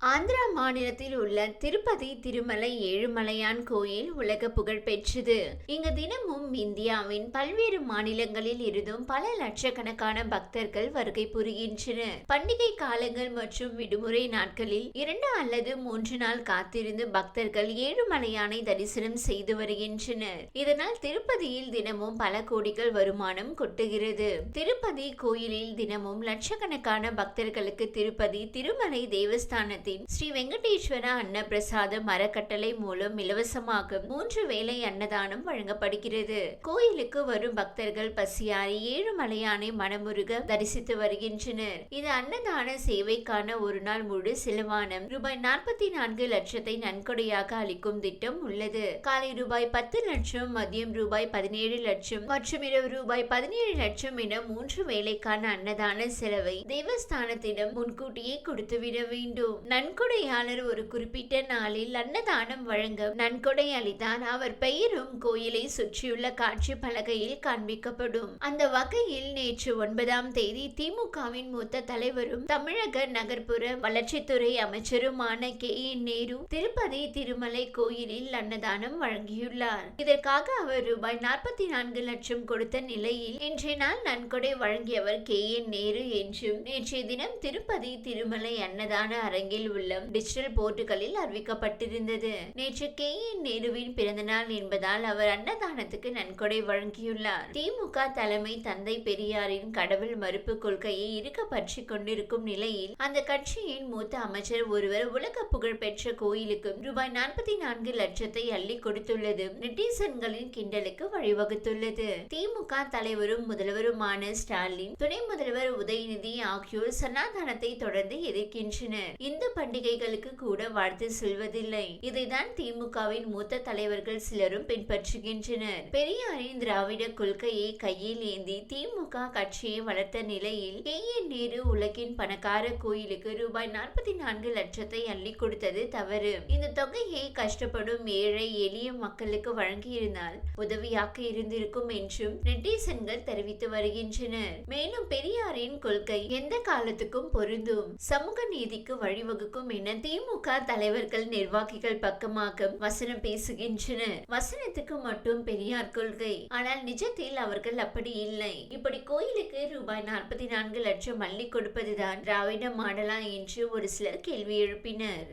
ஆந்திரா மாநிலத்தில் உள்ள திருப்பதி திருமலை ஏழுமலையான் கோயில் உலக புகழ் பெற்றது. இங்கு தினமும் இந்தியாவின் பல்வேறு மாநிலங்களில் இருந்தும் பல லட்சக்கணக்கான பக்தர்கள் வருகை புரிகின்றனர். பண்டிகை காலங்கள் மற்றும் விடுமுறை நாட்களில் இரண்டு அல்லது மூன்று நாள் காத்திருந்து பக்தர்கள் ஏழுமலையானை தரிசனம் செய்து வருகின்றனர். இதனால் திருப்பதியில் தினமும் பல கோடிகள் வருமானம் கொட்டுகிறது. திருப்பதி கோயிலில் தினமும் லட்சக்கணக்கான பக்தர்களுக்கு திருப்பதி திருமலை தேவஸ்தானத்தில் ஸ்ரீ வெங்கடேஸ்வர அன்னப்பிரசாத மரக்கட்டளை மூலம் இலவசமாக மூன்று வேலை அன்னதானம் வழங்கப்படுகிறது. கோயிலுக்கு வரும் பக்தர்கள் பசியாரி ஏழுமலையானை மனமுருக தரிசித்து வருகின்றனர். இது அன்னதான சேவைக்கான ஒரு நாள் முழு செலவானம் ரூபாய் நாற்பத்தி நான்கு லட்சத்தை நன்கொடையாக அளிக்கும் திட்டம் உள்ளது. காலை ரூபாய் பத்து லட்சம் மதியம் ரூபாய் பதினேழு லட்சம் மற்றும் இரவு ரூபாய் பதினேழு லட்சம் என மூன்று வேலைக்கான அன்னதான செலவை தேவஸ்தானத்திடம் முன்கூட்டியே கொடுத்துவிட வேண்டும். நன்கொடையாளர் ஒரு குறிப்பிட்ட நாளில் அன்னதானம் வழங்க நன்கொடை அளித்தார். அவர் பெயரும் கோயிலை சுற்றியுள்ள காட்சி பலகையில் காண்பிக்கப்படும். அந்த வகையில் நேற்று ஒன்பதாம் தேதி திமுகவின் மூத்த தலைவரும் தமிழக நகர்ப்புற வளர்ச்சித்துறை அமைச்சருமான கே. என். நேரு திருப்பதி திருமலை கோயிலில் அன்னதானம் வழங்கியுள்ளார். இதற்காக அவர் ரூபாய் நாற்பத்தி நான்கு லட்சம் கொடுத்த நிலையில் இன்றைய நாள் நன்கொடை வழங்கியவர் கே. என். நேரு என்றும் நேற்றைய தினம் திருப்பதி திருமலை அன்னதான அரங்கில் உள்ள டிஜிட்டல் போர்ட்டுகளில் அறிவிக்கப்பட்டிருந்தது. நேற்று கே. என். நேருவின் பிறந்தநாள் என்பதால் அவர் அன்னதானத்துக்கு நன்கொடை வழங்கியுள்ளார். திமுக தலைமை தந்தை பெரியாரின் கடவுள் மறுப்பு கொள்கையை இருக்க பற்றி கொண்டிருக்கும் நிலையில் அந்த கட்சியின் மூத்த அமைச்சர் ஒருவர் உலக புகழ் பெற்ற கோயிலுக்கு ரூபாய் நாற்பத்தி நான்கு லட்சத்தை அள்ளி கொடுத்துள்ளது. நெட்டிசன்களின் கிண்டலுக்கு வழிவகுத்துள்ளது. திமுக தலைவரும் முதல்வருமான ஸ்டாலின் துணை முதல்வர் உதயநிதி ஆகியோர் சனாதனத்தை தொடர்ந்து எதிர்க்கின்றனர். இந்து பண்டிகைகளுக்கு கூட வாழ்த்து சொல்வதில்லை. இதைதான் திமுகவின் மூத்த தலைவர்கள் சிலரும் பின்பற்றுகின்றனர். பெரியாரின் திராவிட கொள்கையை கையில் ஏந்தி திமுக கட்சியை வளர்த்த நிலையில் கே. என். நேரு உலகின் பணக்கார கோயிலுக்கு ரூபாய் நாற்பத்தி நான்கு லட்சத்தை அள்ளி கொடுத்தது தவறு. இந்த தொகையை கஷ்டப்படும் ஏழை எளிய மக்களுக்கு வழங்கியிருந்தால் உதவியாக இருந்திருக்கும் என்றும் நெட்டிசன்கள் தெரிவித்து வருகின்றனர். மேலும் பெரியாரின் கொள்கை எந்த காலத்துக்கும் பொருந்தும். சமூக நீதிக்கு வழிவகு வழிவகுக்கும் என திமுக தலைவர்கள் நிர்வாகிகள் பக்கமாக வசனம் பேசுகின்றனர். வசனத்துக்கு மட்டும் பெரியார் கொள்கை. ஆனால் நிஜத்தில் அவர்கள் அப்படி இல்லை. இப்படி கோயிலுக்கு ரூபாய் நாற்பத்தி நான்கு லட்சம் அள்ளி கொடுப்பதுதான் திராவிட மாடலா என்று ஒரு சிலர் கேள்வி எழுப்பினர்.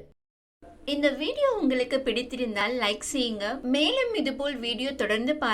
இந்த வீடியோ உங்களுக்கு பிடித்திருந்தால் லைக் செய்யுங்க. மேலும் இதுபோல் வீடியோ தொடர்ந்து பார்க்க